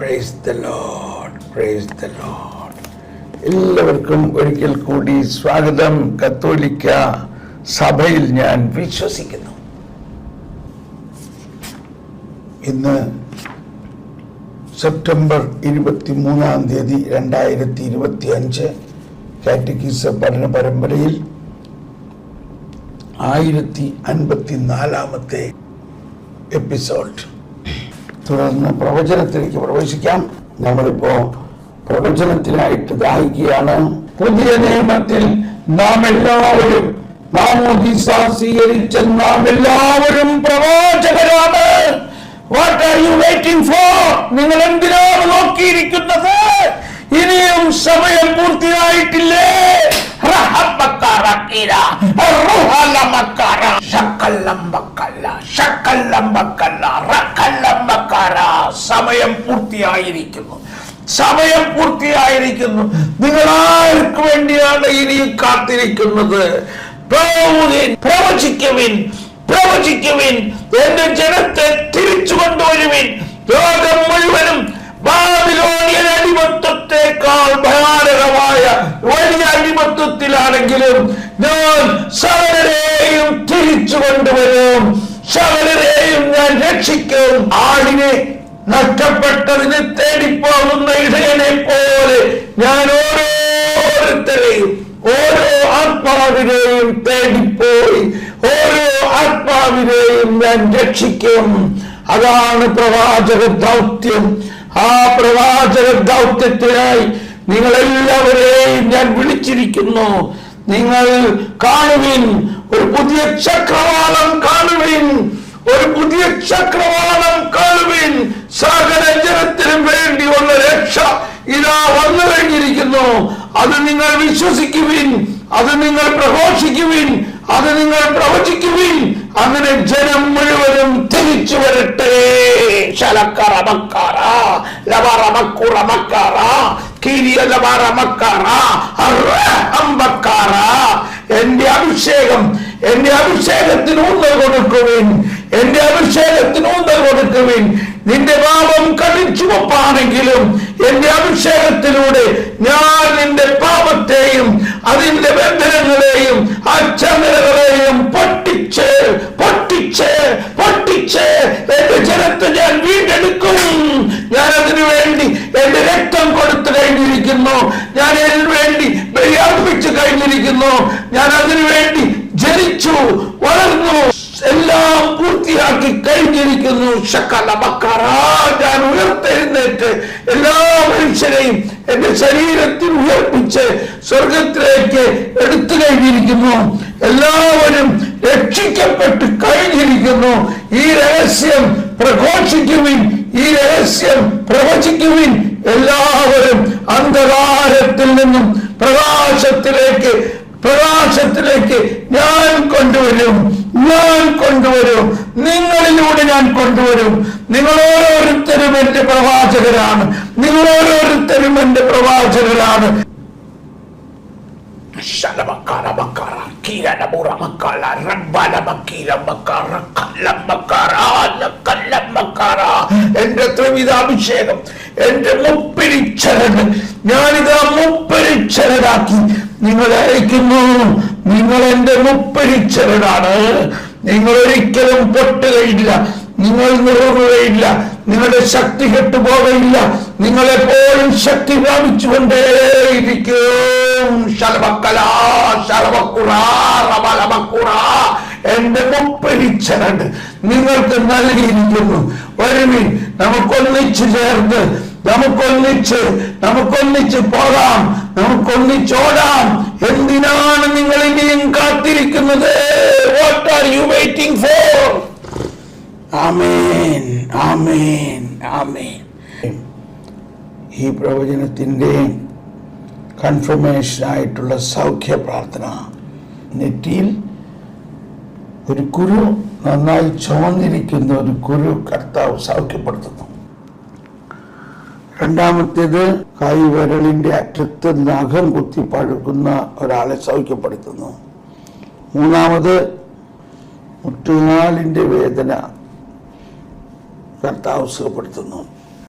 Praise the Lord praise the Lord എല്ലാവർക്കും ഒരിക്കൽ കൂടി സ്വാഗതം. കത്തോലിക്ക സഭയിൽ ഞാൻ വിശ്വസിക്കുന്നു. ഇന്ന് സെപ്റ്റംബർ ഇരുപത്തി മൂന്നാം തീയതി രണ്ടായിരത്തി ഇരുപത്തി അഞ്ച് കാറ്റഗീസ് പഠന പരമ്പരയിൽ ആയിരത്തി അൻപത്തി നാലാമത്തെ എപ്പിസോഡ്. തുടർന്ന് പ്രവചനത്തിലേക്ക് പ്രവേശിക്കാം. നമ്മളിപ്പോ പ്രവചനത്തിനായിട്ട് ദാഹിക്കുകയാണ്. പുതിയ നിയമത്തിൽ നാം എല്ലാവരും നാമോദീസ സ്വീകരിച്ച നാം എല്ലാവരും പ്രവാചകരാണ്. What are you waiting for നിങ്ങൾ എന്തിനാണ് നോക്കിയിരിക്കുന്നത്? ഇനിയും സമയം പൂർത്തിയായിട്ടില്ലേ? പൂർത്തിയായിരിക്കുന്നു സമയം പൂർത്തിയായിരിക്കുന്നു. നിങ്ങൾ ആർക്ക് വേണ്ടിയാണ് ഇനിയും കാത്തിരിക്കുന്നത്. പ്രവചിക്കുവിൻ, പ്രവചിക്കുവിൻ. എന്റെ ജനത്തെ തിരിച്ചു കൊണ്ടുവരുവിൻ. ലോകം മുഴുവനും ബാബിലോണിയൻ അടിമത്വത്തെക്കാൾ ഭയാനകമായ വലിയ അടിമത്വത്തിലാണെങ്കിലും ഞാൻ സകലരെയും തിരിച്ചു കൊണ്ടുവരും. സകലരെയും ഞാൻ രക്ഷിക്കും. ആടിനെ നഷ്ടപ്പെട്ടതിനെ തേടിപ്പോകുന്ന ഇടയനെ പോലെ ഞാൻ ഓരോരുത്തരെയും ഓരോ ആത്മാവിനെയും തേടിപ്പോയി ഓരോ ആത്മാവിനെയും ഞാൻ രക്ഷിക്കും. അതാണ് പ്രവാചക ദൗത്യം. ആ പ്രവാചക ദൗത്യത്തിനായി നിങ്ങളെല്ലാവരെയും ഞാൻ വിളിച്ചിരിക്കുന്നു. നിങ്ങൾ കാണുവിൻ ഒരു പുതിയ ചക്രവാളം കാണുവിൻ ഒരു പുതിയ ചക്രവാളം കാണുവിൻ. സകല ജനത്തിനും വേണ്ടിയുള്ള രക്ഷ ഇതാ വന്നു കഴിഞ്ഞിരിക്കുന്നു. അത് നിങ്ങൾ വിശ്വസിക്കുവിൻ അത് നിങ്ങൾ പ്രഘോഷിക്കുവിൻ അത് നിങ്ങൾ പ്രവചിക്കുവിൻ. അങ്ങനെ ജനം മുഴുവനും തിരിച്ചു വരട്ടെ. എന്റെ അഭിഷേകം എന്റെ അഭിഷേകത്തിന് ഊന്നൽ കൊടുക്കുവിൻ എന്റെ അഭിഷേകത്തിന് ഊന്നൽ കൊടുക്കുവിൻ. നിന്റെ പാപം കടിച്ചുവപ്പാണെങ്കിലും എന്റെ അഭിഷേകത്തിലൂടെ ഞാൻ നിന്റെ പാപത്തെയും അതിന്റെ ബന്ധനങ്ങളെയും അച്ഛനകളെയും പൊട്ടിച്ച് പൊട്ടിച്ച് പൊട്ടിച്ച് എന്റെ ജനത്തെ ഞാൻ വീണ്ടെടുക്കും. ഞാൻ അതിനു വേണ്ടി എന്റെ രക്തം കൊടുത്തു കഴിഞ്ഞിരിക്കുന്നു. ഞാൻ അതിനു വേണ്ടി ബലിയർപ്പിച്ചു കഴിഞ്ഞിരിക്കുന്നു. ഞാൻ അതിനു വേണ്ടി ജനിച്ചു. ഞാൻ ഉയർത്തെഴുന്നേറ്റ് എല്ലാ മനുഷ്യരെയും എന്റെ ശരീരത്തിൽ ഉയർപ്പിച്ച് സ്വർഗത്തിലേക്ക് എടുത്തു കഴിഞ്ഞിരിക്കുന്നു എല്ലാവരും രക്ഷിക്കപ്പെട്ട് കഴിഞ്ഞിരിക്കുന്നു. ഈ രഹസ്യം പ്രഘോഷിക്കുവിൻ ഈ രഹസ്യം പ്രവചിക്കുവിൻ എല്ലാവരും അന്ധകാരത്തിൽ നിന്നും പ്രകാശത്തിലേക്ക് പ്രകാശത്തിലേക്ക് ഞാൻ കൊണ്ടുവരും ഞാൻ കൊണ്ടുവരും നിങ്ങളിലൂടെ ഞാൻ കൊണ്ടുവരും നിങ്ങൾ ഓരോരുത്തരും എന്റെ പ്രവാചകരാണ്. നിങ്ങൾ ഓരോരുത്തരും എന്റെ പ്രവാചകരാണ്. എന്റെ ത്രിവിധാഭിഷേകം എന്റെ മുപ്പിരിച്ചരട് ഞാനിതാ മുപ്പിരിച്ചരടാക്കി നിങ്ങളെ അയക്കുന്നു. നിങ്ങൾ എന്റെ മുപ്പിരിച്ചരടാണ് നിങ്ങൾ ഒരിക്കലും പൊട്ടുകയില്ല. നിങ്ങൾ നിറവുകയില്ല. നിങ്ങളുടെ ശക്തി കെട്ടുപോകയില്ല. നിങ്ങൾ എപ്പോഴും ശക്തി പ്രാപിച്ചുകൊണ്ടേയിരിക്കും. എന്റെ മുപ്പരിച്ചരണ്ട് നിങ്ങൾക്ക് നൽകിയിരിക്കുന്നു. വരുവിൻ നമുക്കൊന്നിച്ച് ചേർന്ന് നമുക്കൊന്നിച്ച് നമുക്കൊന്നിച്ച് പോകാം നമുക്കൊന്നിച്ചോടാം എന്തിനാണ് നിങ്ങൾ ഇനിയും കാത്തിരിക്കുന്നത്? What are you waiting for ആമേൻ. ആമേൻ. ആമേൻ. ഈ പ്രവചനത്തിന്റെ കൺഫർമേഷനായിട്ടുള്ള സൗഖ്യ പ്രാർത്ഥന. നെറ്റിയിൽ ഒരു കുരു നന്നായി ചുമന്നിരിക്കുന്ന ഒരു കുരു കർത്താവ് സൗഖ്യപ്പെടുത്തുന്നു. രണ്ടാമത്തേത് കൈവിരലിന്റെ അറ്റത്ത് നഖം കുത്തി പഴുക്കുന്ന ഒരാളെ സൗഖ്യപ്പെടുത്തുന്നു. മൂന്നാമത് മുട്ടുകാലിന്റെ വേദന കർത്താവ് സുഖപ്പെടുത്തുന്നു